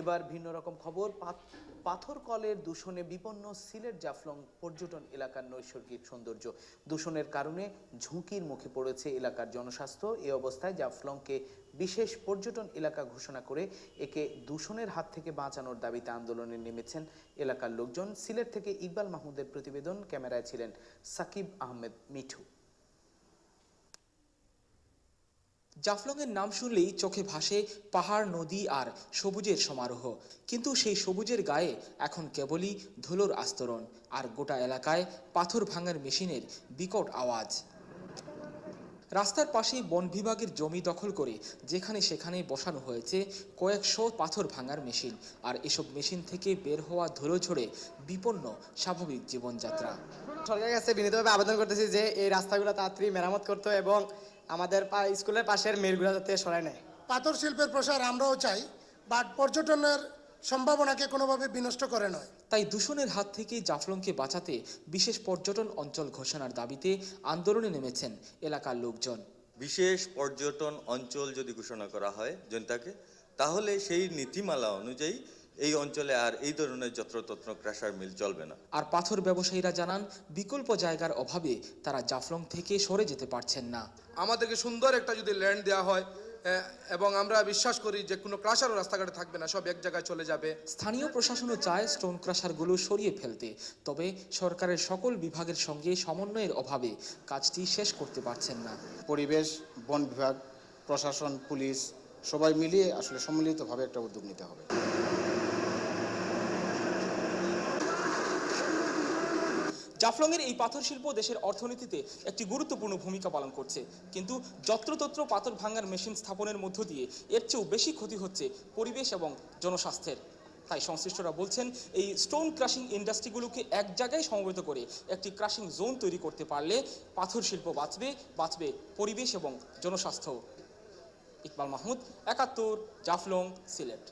এবার ভিন্ন রকম খবর। পাথর কলের দূষণে বিপন্ন সিলেট জাফলং পর্যটন এলাকার নৈসর্গিক সৌন্দর্য। দূষণের কারণে ঝুঁকির মুখে পড়েছে এলাকার জনস্বাস্থ্য। এ অবস্থায় জাফলংকে বিশেষ পর্যটন এলাকা ঘোষণা করে একে দূষণের হাত থেকে বাঁচানোর দাবিতে আন্দোলনে নেমেছেন এলাকার লোকজন। সিলেট থেকে ইকবাল মাহমুদের প্রতিবেদন। ক্যামেরায় ছিলেন সাকিব আহমেদ মিঠু। জাফলংয়ের নাম শুনলেই চোখে ভাসে পাহাড়, নদী আর সবুজের সমারোহ। কিন্তু সেই সবুজের গায়ে এখন কেবলই ধুলোর আস্তরণ আর গোটা এলাকায় পাথর ভাঙার মেশিনের বিকট আওয়াজ। রাস্তার পাশেই বন বিভাগের জমি দখল করে যেখানে সেখানে বসানো হয়েছে কয়েকশো পাথর ভাঙার মেশিন আর এসব মেশিন থেকে বের হওয়া ধুলো ঝরে বিপন্ন স্বাভাবিক জীবনযাত্রা। সরকারের কাছে বিনীতভাবে আবেদন করতেছি যে এই রাস্তাগুলো তাড়াতাড়ি মেরামত করতে এবং আমাদের স্কুলের পাশের মেয়েরগুলো যাতে সরাই নেয়। পাথর শিল্পের প্রসার আমরাও চাই বাট পর্যটনের সম্ভাবনাকে কোনোভাবে বিনষ্ট করে নয়। তাই দূষণের হাত থেকে জাফলংকে বাঁচাতে বিশেষ পর্যটন অঞ্চল ঘোষণার দাবিতে আন্দোলনে নেমেছেন এলাকার লোকজন। বিশেষ পর্যটন অঞ্চল যদি ঘোষণা করা হয় জনতাকে তাহলে সেই নীতিমালা অনুযায়ী এই অঞ্চলে আর এই ধরনের যত্রতত্র ক্রাশার মিল চলবে না। আর পাথর ব্যবসায়ীরা জানান বিকল্প জায়গার অভাবে তারা জাফলং থেকে সরে যেতে পারছেন না। আমাদেরকে সুন্দর একটা যদি ল্যান্ড দেওয়া হয় এবং আমরা বিশ্বাস করি যে কোনো ক্রাশারও রাস্তাঘাটে থাকবে না সব এক জায়গায় চলে যাবে। স্থানীয় প্রশাসনও চায় স্টোন ক্রাশারগুলো সরিয়ে ফেলতে তবে সরকারের সকল বিভাগের সঙ্গে সমন্বয়ের অভাবে কাজটি শেষ করতে পারছেন না। পরিবেশ বন বিভাগ প্রশাসন পুলিশ সবাই মিলিয়ে আসলে সম্মিলিতভাবে একটা উদ্যোগ নিতে হবে। জাফলংয়ের এই পাথর শিল্প দেশের অর্থনীতিতে একটি গুরুত্বপূর্ণ ভূমিকা পালন করছে। কিন্তু যত্রতত্র পাথর ভাঙার মেশিন স্থাপনের মধ্য দিয়ে এর চেয়েও বেশি ক্ষতি হচ্ছে পরিবেশ এবং জনস্বাস্থ্যের। তাই সংশ্লিষ্টরা বলছেন, এই স্টোন ক্রাশিং ইন্ডাস্ট্রিগুলোকে এক জায়গায় সমবেত করে একটি ক্রাশিং জোন তৈরি করতে পারলে পাথর শিল্প বাঁচবে বাঁচবে পরিবেশ এবং জনস্বাস্থ্য ইকবাল মাহমুদ, একাত্তর, জাফলং, সিলেট।